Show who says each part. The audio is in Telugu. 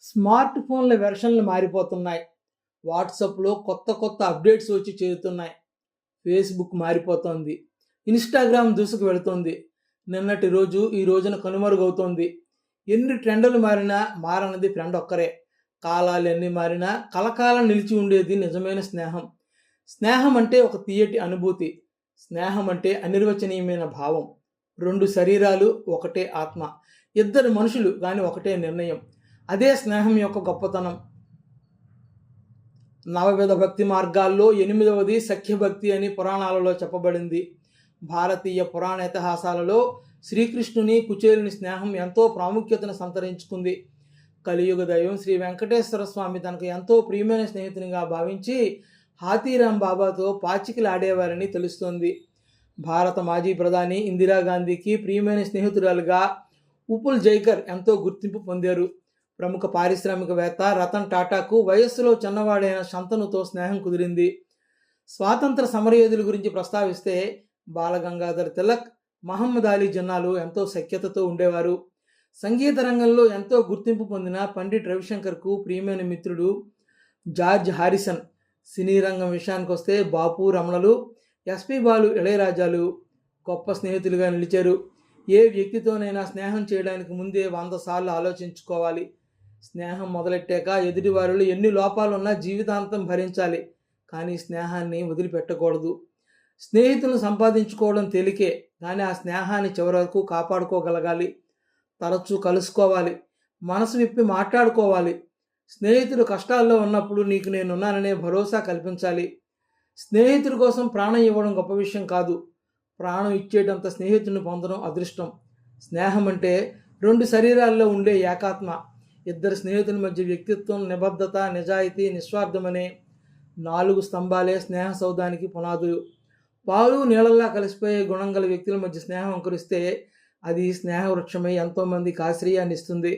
Speaker 1: స్మార్ట్ ఫోన్ల వెర్షన్లు మారిపోతున్నాయి. వాట్సాప్లో కొత్త కొత్త అప్డేట్స్ వచ్చి చేరుతున్నాయి. ఫేస్బుక్ మారిపోతోంది. ఇన్స్టాగ్రామ్ దూసుకు వెళుతోంది. నిన్నటి రోజు ఈ రోజున కనుమరుగవుతోంది. ఎన్ని ట్రెండ్లు మారినా మారనది ఫ్రెండ్ ఒక్కరే. కాలాలు ఎన్ని మారినా కలకాలం నిలిచి ఉండేది నిజమైన స్నేహం. స్నేహం అంటే ఒక తీయటి అనుభూతి. స్నేహం అంటే అనిర్వచనీయమైన భావం. రెండు శరీరాలు ఒకటే ఆత్మ. ఇద్దరు మనుషులు కానీ ఒకటే నిర్ణయం. అదే స్నేహం యొక్క గొప్పతనం. నవవిధ భక్తి మార్గాల్లో ఎనిమిదవది సఖ్యభక్తి అని పురాణాలలో చెప్పబడింది. భారతీయ పురాణ ఇతిహాసాలలో శ్రీకృష్ణుని కుచేలుని స్నేహం ఎంతో ప్రాముఖ్యతను సంతరించుకుంది. కలియుగ దైవం శ్రీ వెంకటేశ్వర స్వామి తనకు ఎంతో ప్రియమైన స్నేహితునిగా భావించి హాతీరాం బాబాతో పాచికలు ఆడేవారని తెలుస్తోంది. భారత మాజీ ప్రధాని ఇందిరాగాంధీకి ప్రియమైన స్నేహితురాలుగా ఉపుల్ జైకర్ ఎంతో గుర్తింపు పొందారు. ప్రముఖ పారిశ్రామికవేత్త రతన్ టాటాకు వయస్సులో చిన్నవాడైన శంతనుతో స్నేహం కుదిరింది. స్వాతంత్ర సమరయోధుల గురించి ప్రస్తావిస్తే బాలగంగాధర్ తిలక్ మహమ్మద్ అలీ జిన్నాలు ఎంతో సఖ్యతతో ఉండేవారు. సంగీత రంగంలో ఎంతో గుర్తింపు పొందిన పండిట్ రవిశంకర్కు ప్రియమైన మిత్రుడు జార్జ్ హారిసన్. సినీ రంగం విషయానికి వస్తే బాపు రమణలు ఎస్పి బాలు ఇళయరాజాలు గొప్ప స్నేహితులుగా నిలిచారు. ఏ వ్యక్తితోనైనా స్నేహం చేయడానికి ముందే వంద సార్లు ఆలోచించుకోవాలి. స్నేహం మొదలెట్టాక ఎదుటివారిలో ఎన్ని లోపాలున్నా జీవితాంతం భరించాలి. కానీ స్నేహాన్ని వదిలిపెట్టకూడదు. స్నేహితులను సంపాదించుకోవడం తేలికే కానీ ఆ స్నేహాన్ని చివరి వరకు కాపాడుకోగలగాలి. తరచూ కలుసుకోవాలి. మనసు విప్పి మాట్లాడుకోవాలి. స్నేహితుడు కష్టాల్లో ఉన్నప్పుడు నీకు నేనున్నాననే భరోసా కల్పించాలి. స్నేహితుడి కోసం ప్రాణం ఇవ్వడం గొప్ప విషయం కాదు. ప్రాణం ఇచ్చేటంత స్నేహితుడిని పొందడం అదృష్టం. స్నేహం అంటే రెండు శరీరాల్లో ఉండే ఏకాత్మ. ఇద్దరు స్నేహితుల మధ్య వ్యక్తిత్వం నిబద్ధత నిజాయితీ నిస్వార్థమనే నాలుగు స్తంభాలే స్నేహ సౌధానికి పునాదులు. పాలు నీళ్ళల్లా కలిసిపోయే గుణం గల వ్యక్తుల మధ్య స్నేహం అంకురిస్తే అది స్నేహ వృక్షమై ఎంతోమందికి ఆశ్రయాన్ని ఇస్తుంది